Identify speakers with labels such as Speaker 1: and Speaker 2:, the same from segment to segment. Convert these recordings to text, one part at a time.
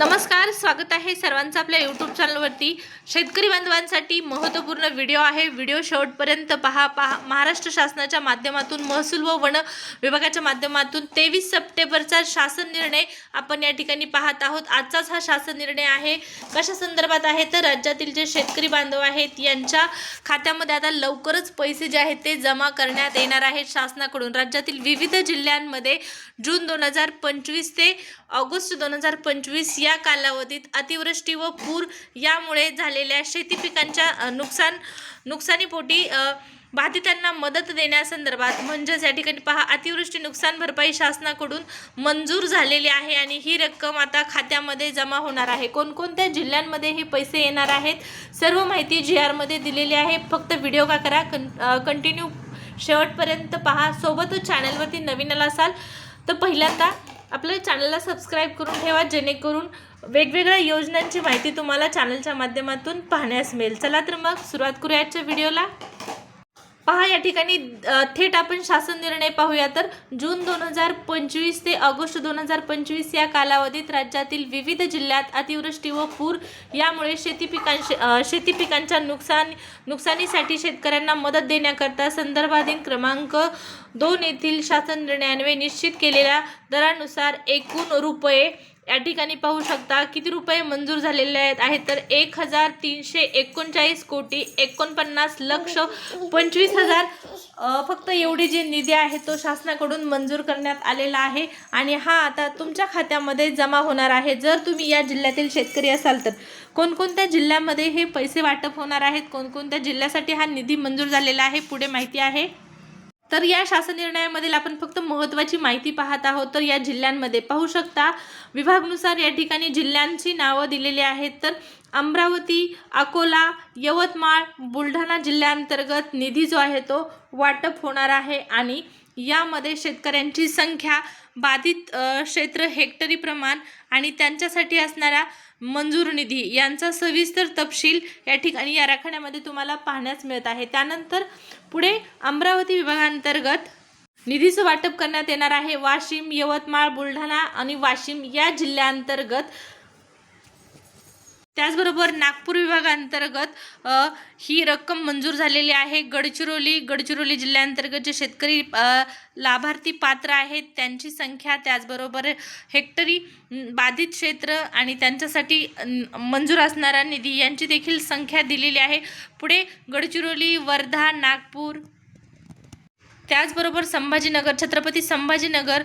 Speaker 1: नमस्कार स्वागत आहे सर्वांचं आपल्या यूट्यूब चॅनलवरती शेतकरी बांधवांसाठी महत्त्वपूर्ण व्हिडिओ आहे. व्हिडिओ शेवटपर्यंत पहा. पहा. महाराष्ट्र शासनाच्या माध्यमातून महसूल व वन विभागाच्या माध्यमातून तेवीस सप्टेंबरचा शासन निर्णय आपण या ठिकाणी पाहत आहोत. आजचाच हा शासन निर्णय आहे. कशा संदर्भात आहे? तर राज्यातील जे शेतकरी बांधव आहेत यांच्या खात्यामध्ये आता लवकरच पैसे जे आहेत ते जमा करण्यात येणार आहेत शासनाकडून. राज्यातील विविध जिल्ह्यांमध्ये जून दोन हजार पंचवीस ते ऑगस्ट दोन हजार पंचवीस या कालावधीत अतिवृष्टी व पूर यामुळे झालेल्या शेती पिकांच्या नुकसान नुकसानीपोटी बाधितांना मदत देण्यासंदर्भात म्हणजेच या ठिकाणी पहा अतिवृष्टी नुकसान भरपाई शासनाकडून मंजूर झालेली आहे आणि ही रक्कम आता खात्यामध्ये जमा होणार आहे. कोणकोणत्या जिल्ह्यांमध्ये हे पैसे येणार आहेत सर्व माहिती जी आरमध्ये दिलेली आहे. फक्त व्हिडिओ का करा कं कंटिन्यू शेवटपर्यंत पहा. सोबतच चॅनलवरती नवीन आला असाल तर पहिल्यांदा आपल्या चॅनलला सबस्क्राईब करून ठेवा जेणेकरून वेगवेगळ्या योजनांची माहिती तुम्हाला चॅनलच्या माध्यमातून पाहण्यास मिळेल. चला तर मग सुरुवात करूया आजच्या व्हिडिओला पहा या ठिकाणी थेट आपण शासन निर्णय पाहूया तर जून दोन हजार पंचवीस ते ऑगस्ट दोन हजार पंचवीस या कालावधीत राज्यातील विविध जिल्ह्यात अतिवृष्टी व पूर यामुळे शेती पिकांशी शेती पिकांच्या नुकसान नुकसानीसाठी शेतकऱ्यांना मदत देण्याकरता संदर्भाधीन क्रमांक दोन येथील शासन निर्णयान्वये निश्चित केलेल्या दरानुसार एकूण रुपये या ठिकाणी पाहू शकता किती रुपये मंजूर झालेले आहेत. आहेत तर एक हजार तीनशे एकोणचाळीस कोटी एकोणपन्नास लक्ष पंचवीस हजार फक्त एवढी जी निधी आहे तो शासनाकडून मंजूर करण्यात आलेला आहे. आणि हा आता तुमच्या खात्यामध्ये जमा होणार आहे. जर तुम्ही या जिल्ह्यातील शेतकरी असाल तर कोणकोणत्या जिल्ह्यामध्ये हे पैसे वाटप होणार आहेत? कोणकोणत्या जिल्ह्यासाठी हा निधी मंजूर झालेला आहे? पुढे माहिती आहे. तर या शासन निर्णयामधील आपण फक्त महत्त्वाची माहिती पाहत आहोत. तर या जिल्ह्यांमध्ये पाहू शकता विभागनुसार या ठिकाणी जिल्ह्यांची नावं दिलेली आहेत. तर अमरावती अकोला यवतमाळ बुलढाणा जिल्ह्यांतर्गत निधी जो आहे तो वाटप होणार आहे आणि यामध्ये शेतकऱ्यांची संख्या बाधित क्षेत्र हेक्टरी प्रमाण आणि त्यांच्यासाठी असणारा मंजूर निधी यांचा सविस्तर तपशील या ठिकाणी या राखण्यामध्ये तुम्हाला पाहण्यास मिळत आहे. त्यानंतर पुढे अमरावती विभागांतर्गत निधीचं वाटप करण्यात येणार आहे. वाशिम यवतमाळ बुलढाणा आणि वाशिम या जिल्ह्यांतर्गत त्याचबरोबर नागपूर विभागांतर्गत ही रक्कम मंजूर झालेली आहे. गडचिरोली गडचिरोली जिल्ह्याअंतर्गत जे शेतकरी लाभार्थी पात्र आहेत त्यांची संख्या त्याचबरोबर हेक्टरी बाधित क्षेत्र आणि त्यांच्यासाठी मंजूर असणारा निधी यांची देखील संख्या दिलेली आहे. पुढे गडचिरोली वर्धा नागपूर त्याचबरोबर संभाजीनगर छत्रपती संभाजीनगर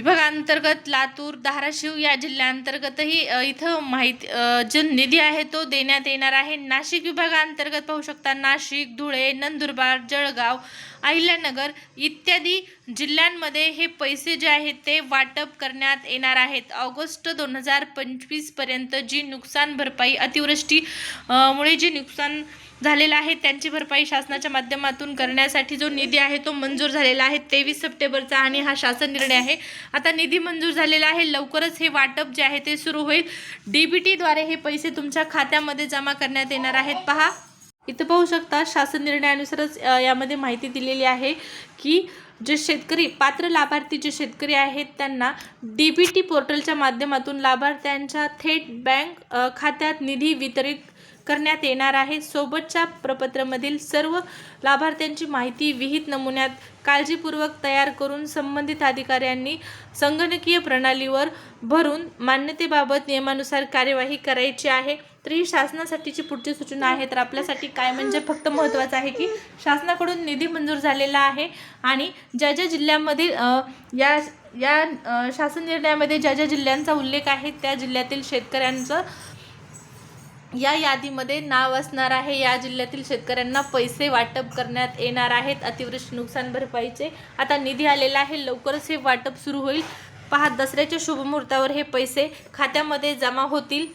Speaker 1: विभागांतर्गत लातूर धाराशिव या जिल्ह्यांतर्गतही इथं माहिती जो निधी आहे तो देण्यात येणार आहे. नाशिक विभागांतर्गत पाहू शकता नाशिक धुळे नंदुरबार जळगाव अहिल्यानगर इत्यादी जिल्ह्यांमध्ये हे पैसे जे आहेत ते वाटप करण्यात येणार आहेत. ऑगस्ट दोन हजार पंचवीसपर्यंत जी नुकसान भरपाई अतिवृष्टी मुळे जे नुकसान झालेला आहे त्यांची भरपाई शासनाच्या माध्यमातून करण्यासाठी जो निधी आहे तो मंजूर झालेला आहे तेवीस सप्टेंबरचा आणि हा शासन निर्णय आहे. आता निधी मंजूर झालेला आहे. लवकरच हे वाटप जे आहे ते सुरू होईल. डी बी टीद्वारे हे पैसे तुमच्या खात्यामध्ये जमा करण्यात येणार आहेत. पहा. इथं पाहू शकता शासन निर्णयानुसारच यामध्ये माहिती दिलेली आहे की जे शेतकरी पात्र लाभार्थी जे शेतकरी आहेत त्यांना डी बी टी पोर्टलच्या माध्यमातून लाभार्थ्यांच्या थेट बँक खात्यात निधी वितरित करण्यात येणार आहे. सोबतच्या प्रपत्रामधील सर्व लाभार्थ्यांची माहिती विहित नमुन्यात काळजीपूर्वक तयार करून संबंधित अधिकाऱ्यांनी संगणकीय प्रणालीवर भरून मान्यतेबाबत नियमानुसार कार्यवाही करायची आहे. तर ही शासनासाठीची पुढची सूचना आहे. तर आपल्यासाठी काय म्हणजे फक्त महत्त्वाचं आहे की शासनाकडून निधी मंजूर झालेला आहे आणि ज्या ज्या जिल्ह्यामध्ये या या शासन निर्णयामध्ये ज्या ज्या जिल्ह्यांचा उल्लेख आहे त्या जिल्ह्यातील शेतकऱ्यांचं या यादीमध्ये नाव असणार आहे. या जिल्ह्यातील शेतकऱ्यांना पैसे वाटप करण्यात येणार आहेत. अतिवृष्टी नुकसान भरपाईचे आता निधी आलेला आहे. लवकरच हे वाटप सुरू होईल. पहा दसऱ्याच्या शुभमुहूर्तावर हे पैसे खात्यामध्ये जमा होतील.